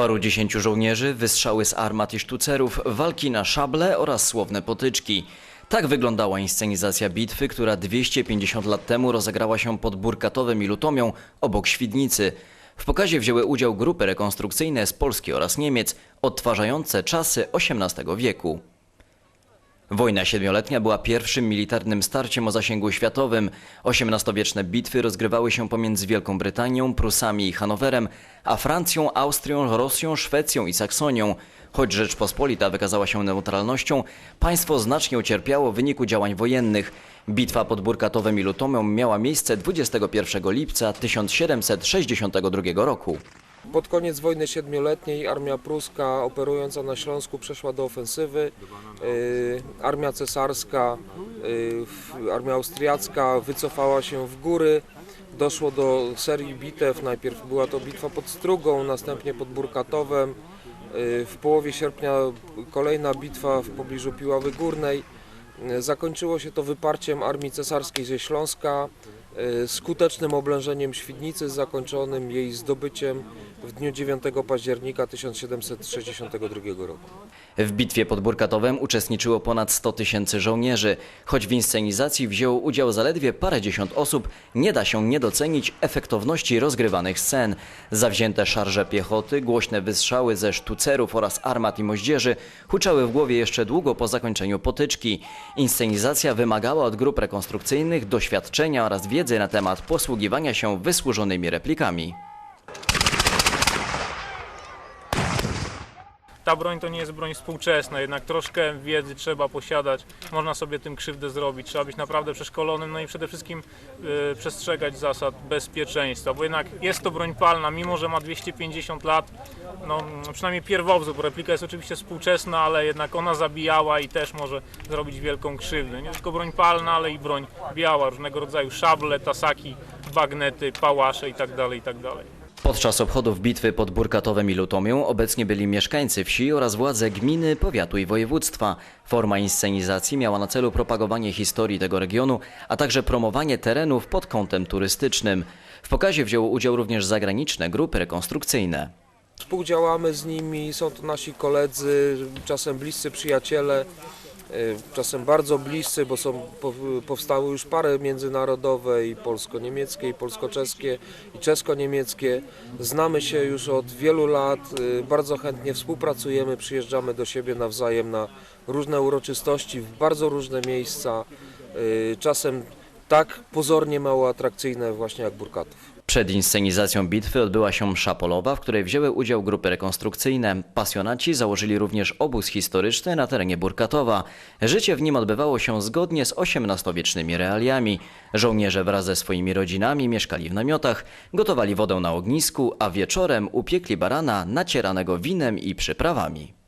Paru dziesięciu żołnierzy, wystrzały z armat i sztucerów, walki na szable oraz słowne potyczki. Tak wyglądała inscenizacja bitwy, która 250 lat temu rozegrała się pod Burkatowem i Lutomią obok Świdnicy. W pokazie wzięły udział grupy rekonstrukcyjne z Polski oraz Niemiec, odtwarzające czasy XVIII wieku. Wojna siedmioletnia była pierwszym militarnym starciem o zasięgu światowym. XVIII-wieczne bitwy rozgrywały się pomiędzy Wielką Brytanią, Prusami i Hanowerem, a Francją, Austrią, Rosją, Szwecją i Saksonią. Choć Rzeczpospolita wykazała się neutralnością, państwo znacznie ucierpiało w wyniku działań wojennych. Bitwa pod Burkatowem i Lutomią miała miejsce 21 lipca 1762 roku. Pod koniec wojny siedmioletniej armia pruska operująca na Śląsku przeszła do ofensywy. Y, Armia cesarska, y, armia austriacka wycofała się w góry. Doszło do serii bitew. Najpierw była to bitwa pod Strugą, następnie pod Burkatowem. Y, W połowie sierpnia kolejna bitwa w pobliżu Piławy Górnej. Zakończyło się to wyparciem armii cesarskiej ze Śląska, y, skutecznym oblężeniem Świdnicy, zakończonym jej zdobyciem w dniu 9 października 1762 roku. W bitwie pod Burkatowem uczestniczyło ponad 100 tysięcy żołnierzy. Choć w inscenizacji wzięło udział zaledwie parędziesiąt osób, nie da się nie docenić efektowności rozgrywanych scen. Zawzięte szarże piechoty, głośne wystrzały ze sztucerów oraz armat i moździerzy huczały w głowie jeszcze długo po zakończeniu potyczki. Inscenizacja wymagała od grup rekonstrukcyjnych doświadczenia oraz wiedzy na temat posługiwania się wysłużonymi replikami. Ta broń to nie jest broń współczesna, jednak troszkę wiedzy trzeba posiadać, można sobie tym krzywdę zrobić, trzeba być naprawdę przeszkolonym, no i przede wszystkim y, przestrzegać zasad bezpieczeństwa, bo jednak jest to broń palna, mimo że ma 250 lat, no przynajmniej pierwowzór, bo replika jest oczywiście współczesna, ale jednak ona zabijała i też może zrobić wielką krzywdę. Nie tylko broń palna, ale i broń biała, różnego rodzaju szable, tasaki, bagnety, pałasze tak itd., itd. Podczas obchodów bitwy pod Burkatowem i Lutomią obecnie byli mieszkańcy wsi oraz władze gminy, powiatu i województwa. Forma inscenizacji miała na celu propagowanie historii tego regionu, a także promowanie terenów pod kątem turystycznym. W pokazie wzięły udział również zagraniczne grupy rekonstrukcyjne. Współdziałamy z nimi, są to nasi koledzy, czasem bliscy przyjaciele, czasem bardzo bliscy, bo są, po- powstały już pary międzynarodowe i polsko-niemieckie, i polsko-czeskie, i czesko-niemieckie. Znamy się już od wielu lat, y, bardzo chętnie współpracujemy, przyjeżdżamy do siebie nawzajem na różne uroczystości, w bardzo różne miejsca, y, czasem tak pozornie mało atrakcyjne właśnie jak Burkatów. Przed inscenizacją bitwy odbyła się msza polowa, w której wzięły udział grupy rekonstrukcyjne. Pasjonaci założyli również obóz historyczny na terenie Burkatowa. Życie w nim odbywało się zgodnie z XVIII-wiecznymi realiami. Żołnierze wraz ze swoimi rodzinami mieszkali w namiotach, gotowali wodę na ognisku, a wieczorem upiekli barana nacieranego winem i przyprawami.